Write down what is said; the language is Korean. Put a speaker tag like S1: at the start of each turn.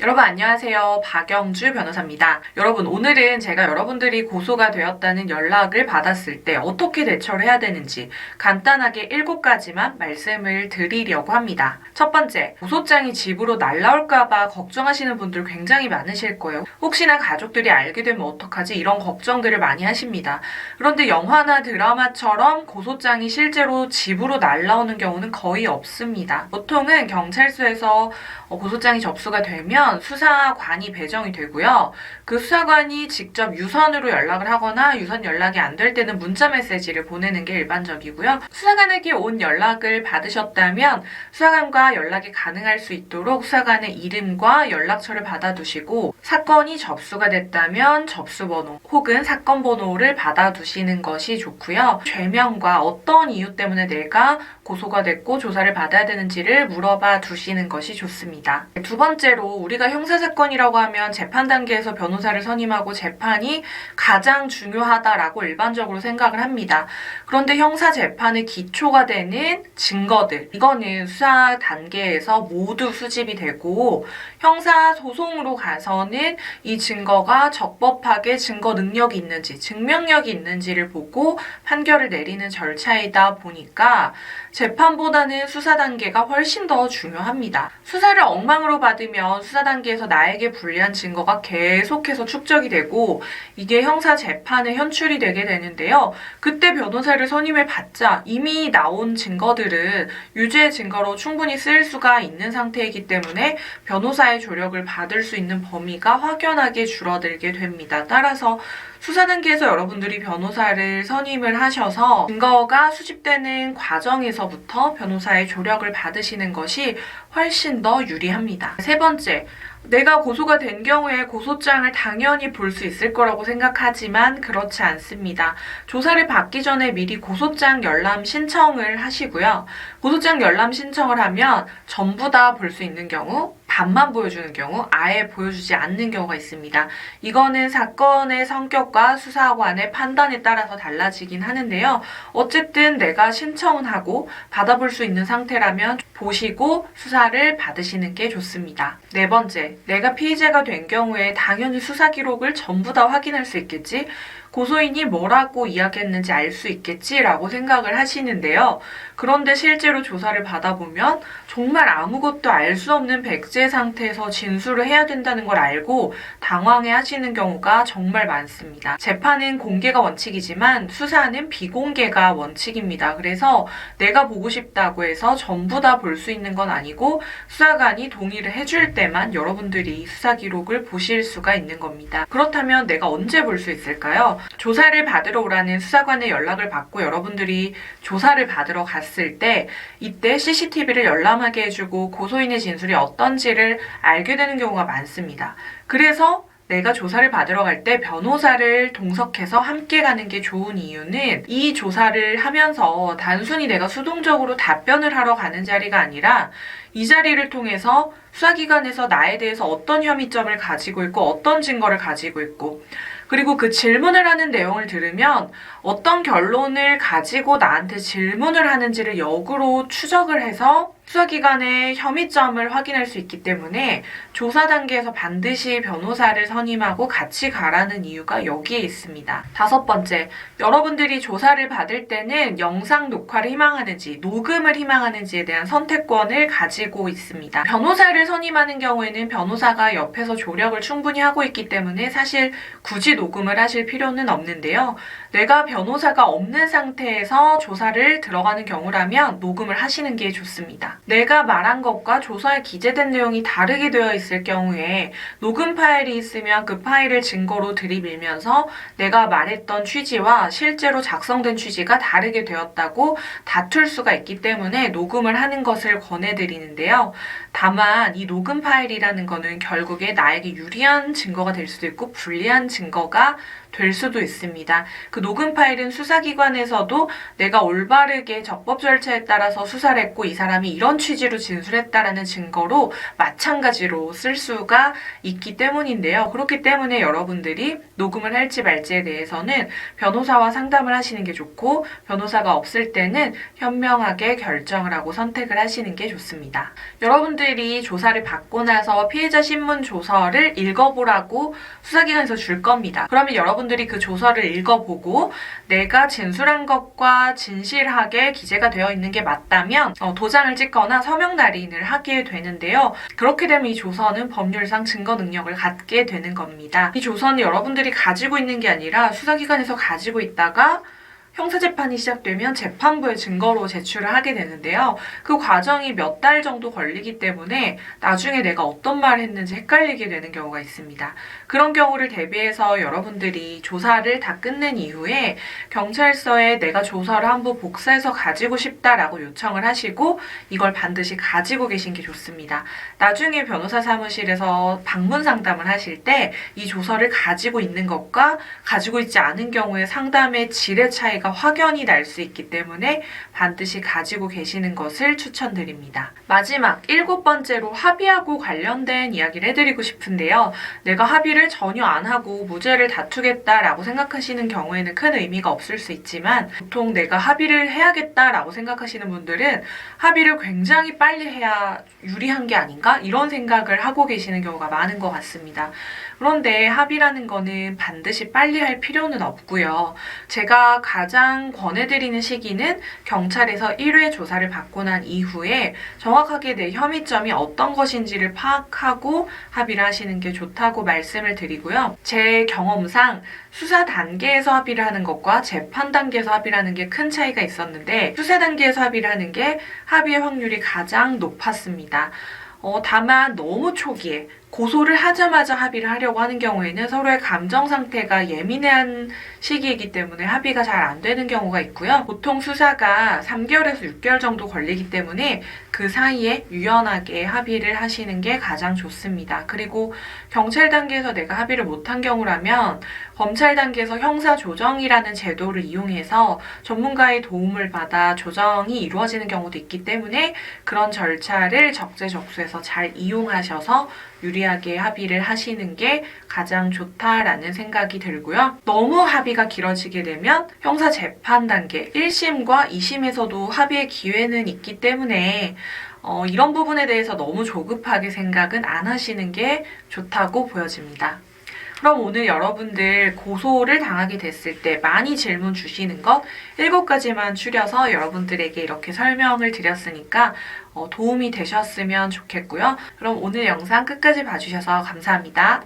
S1: 여러분 안녕하세요. 박영주 변호사입니다. 여러분 오늘은 제가 여러분들이 고소가 되었다는 연락을 받았을 때 어떻게 대처를 해야 되는지 간단하게 7가지만 말씀을 드리려고 합니다. 첫 번째, 고소장이 집으로 날라올까봐 걱정하시는 분들 굉장히 많으실 거예요. 혹시나 가족들이 알게 되면 어떡하지? 이런 걱정들을 많이 하십니다. 그런데 영화나 드라마처럼 고소장이 실제로 집으로 날라오는 경우는 거의 없습니다. 보통은 경찰서에서 어, 고소장이 접수가 되면 수사관이 배정이 되고요. 그 수사관이 직접 유선으로 연락을 하거나 유선 연락이 안 될 때는 문자 메시지를 보내는 게 일반적이고요. 수사관에게 온 연락을 받으셨다면 수사관과 연락이 가능할 수 있도록 수사관의 이름과 연락처를 받아두시고 사건이 접수가 됐다면 접수번호 혹은 사건 번호를 받아두시는 것이 좋고요. 죄명과 어떤 이유 때문에 내가 고소가 됐고 조사를 받아야 되는지를 물어봐 두시는 것이 좋습니다. 두 번째로 우리가 형사사건이라고 하면 재판 단계에서 변호사를 선임하고 재판이 가장 중요하다라고 일반적으로 생각을 합니다. 그런데 형사 재판의 기초가 되는 증거들 이거는 수사 단계에서 모두 수집이 되고 형사 소송으로 가서는 이 증거가 적법하게 증거 능력이 있는지 증명력이 있는지를 보고 판결을 내리는 절차이다 보니까 재판보다는 수사 단계가 훨씬 더 중요합니다. 수사를 엉망으로 받으면 수사 단계에서 나에게 불리한 증거가 계속해서 축적이 되고 이게 형사 재판에 현출이 되게 되는데요. 그때 변호사를 선임을 받자 이미 나온 증거들은 유죄 증거로 충분히 쓰일 수가 있는 상태이기 때문에 변호사의 조력을 받을 수 있는 범위가 확연하게 줄어들게 됩니다. 따라서 수사 단계에서 여러분들이 변호사를 선임을 하셔서 증거가 수집되는 과정에서부터 변호사의 조력을 받으시는 것이 훨씬 더 유리합니다. 세 번째, 내가 고소가 된 경우에 고소장을 당연히 볼 수 있을 거라고 생각하지만 그렇지 않습니다. 조사를 받기 전에 미리 고소장 열람 신청을 하시고요. 고소장 열람 신청을 하면 전부 다 볼 수 있는 경우, 반만 보여주는 경우, 아예 보여주지 않는 경우가 있습니다. 이거는 사건의 성격과 수사관의 판단에 따라서 달라지긴 하는데요. 어쨌든 내가 신청은 하고 받아볼 수 있는 상태라면 보시고 수사를 받으시는 게 좋습니다. 네 번째, 내가 피의자가 된 경우에 당연히 수사 기록을 전부 다 확인할 수 있겠지? 고소인이 뭐라고 이야기했는지 알 수 있겠지라고 생각을 하시는데요. 그런데 실제로 조사를 받아보면 정말 아무것도 알 수 없는 백제 상태에서 진술을 해야 된다는 걸 알고 당황해 하시는 경우가 정말 많습니다. 재판은 공개가 원칙이지만 수사는 비공개가 원칙입니다. 그래서 내가 보고 싶다고 해서 전부 다 볼 수 있는 건 아니고 수사관이 동의를 해줄 때만 여러분들이 수사 기록을 보실 수가 있는 겁니다. 그렇다면 내가 언제 볼 수 있을까요? 조사를 받으러 오라는 수사관의 연락을 받고 여러분들이 조사를 받으러 갔을 때 이때 CCTV를 열람하게 해주고 고소인의 진술이 어떤지를 알게 되는 경우가 많습니다. 그래서 내가 조사를 받으러 갈 때 변호사를 동석해서 함께 가는 게 좋은 이유는 이 조사를 하면서 단순히 내가 수동적으로 답변을 하러 가는 자리가 아니라 이 자리를 통해서 수사기관에서 나에 대해서 어떤 혐의점을 가지고 있고 어떤 증거를 가지고 있고 그리고 그 질문을 하는 내용을 들으면 어떤 결론을 가지고 나한테 질문을 하는지를 역으로 추적을 해서 수사기관의 혐의점을 확인할 수 있기 때문에 조사 단계에서 반드시 변호사를 선임하고 같이 가라는 이유가 여기에 있습니다. 다섯 번째, 여러분들이 조사를 받을 때는 영상 녹화를 희망하는지 녹음을 희망하는지에 대한 선택권을 가지고 있습니다. 변호사를 선임하는 경우에는 변호사가 옆에서 조력을 충분히 하고 있기 때문에 사실 굳이 녹음을 하실 필요는 없는데요. 내가 변호사가 없는 상태에서 조사를 들어가는 경우라면 녹음을 하시는 게 좋습니다. 내가 말한 것과 조사에 기재된 내용이 다르게 되어 있을 경우에 녹음 파일이 있으면 그 파일을 증거로 들이밀면서 내가 말했던 취지와 실제로 작성된 취지가 다르게 되었다고 다툴 수가 있기 때문에 녹음을 하는 것을 권해드리는데요. 다만 이 녹음 파일이라는 거는 결국에 나에게 유리한 증거가 될 수도 있고 불리한 증거가 될 수도 있습니다. 그 녹음 파일은 수사기관에서도 내가 올바르게 적법 절차에 따라서 수사를 했고 이 사람이 이런 취지로 진술했다라는 증거로 마찬가지로 쓸 수가 있기 때문인데요. 그렇기 때문에 여러분들이 녹음을 할지 말지에 대해서는 변호사와 상담을 하시는 게 좋고 변호사가 없을 때는 현명하게 결정을 하고 선택을 하시는 게 좋습니다. 여러분들이 조사를 받고 나서 피해자 신문 조서를 읽어보라고 수사기관에서 줄 겁니다. 그러면 여러분 들이 그 조서를 읽어보고 내가 진술한 것과 진실하게 기재가 되어 있는 게 맞다면 어, 도장을 찍거나 서명 날인을 하게 되는데요. 그렇게 되면 이 조서는 법률상 증거 능력을 갖게 되는 겁니다. 이 조서는 여러분들이 가지고 있는 게 아니라 수사기관에서 가지고 있다가 형사재판이 시작되면 재판부에 증거로 제출을 하게 되는데요. 그 과정이 몇 달 정도 걸리기 때문에 나중에 내가 어떤 말을 했는지 헷갈리게 되는 경우가 있습니다. 그런 경우를 대비해서 여러분들이 조사를 다 끝낸 이후에 경찰서에 내가 조서를 한번 복사해서 가지고 싶다라고 요청을 하시고 이걸 반드시 가지고 계신 게 좋습니다. 나중에 변호사 사무실에서 방문 상담을 하실 때 이 조서를 가지고 있는 것과 가지고 있지 않은 경우에 상담의 질의 차이 가 확연히 날 수 있기 때문에 반드시 가지고 계시는 것을 추천드립니다. 마지막 일곱 번째로 합의하고 관련된 이야기를 해드리고 싶은데요. 내가 합의를 전혀 안 하고 무죄를 다투겠다라고 생각하시는 경우에는 큰 의미가 없을 수 있지만 보통 내가 합의를 해야겠다라고 생각하시는 분들은 합의를 굉장히 빨리 해야 유리한 게 아닌가 이런 생각을 하고 계시는 경우가 많은 것 같습니다. 그런데 합의라는 거는 반드시 빨리 할 필요는 없고요. 제가 가장 권해드리는 시기는 경찰에서 1회 조사를 받고 난 이후에 정확하게 내 혐의점이 어떤 것인지를 파악하고 합의를 하시는 게 좋다고 말씀을 드리고요. 제 경험상 수사 단계에서 합의를 하는 것과 재판 단계에서 합의를 하는 게 큰 차이가 있었는데 수사 단계에서 합의를 하는 게 합의의 확률이 가장 높았습니다. 어, 다만 너무 초기에 고소를 하자마자 합의를 하려고 하는 경우에는 서로의 감정 상태가 예민한 시기이기 때문에 합의가 잘 안 되는 경우가 있고요. 보통 수사가 3개월에서 6개월 정도 걸리기 때문에 그 사이에 유연하게 합의를 하시는 게 가장 좋습니다. 그리고 경찰 단계에서 내가 합의를 못한 경우라면 검찰 단계에서 형사 조정이라는 제도를 이용해서 전문가의 도움을 받아 조정이 이루어지는 경우도 있기 때문에 그런 절차를 적재적소에서 잘 이용하셔서 유리하게 합의를 하시는 게 가장 좋다라는 생각이 들고요. 너무 합의가 길어지게 되면 형사 재판 단계 1심과 2심에서도 합의의 기회는 있기 때문에 어, 이런 부분에 대해서 너무 조급하게 생각은 안 하시는 게 좋다고 보여집니다. 그럼 오늘 여러분들 고소를 당하게 됐을 때 많이 질문 주시는 것 7가지만 추려서 여러분들에게 이렇게 설명을 드렸으니까 어, 도움이 되셨으면 좋겠고요. 그럼 오늘 영상 끝까지 봐주셔서 감사합니다.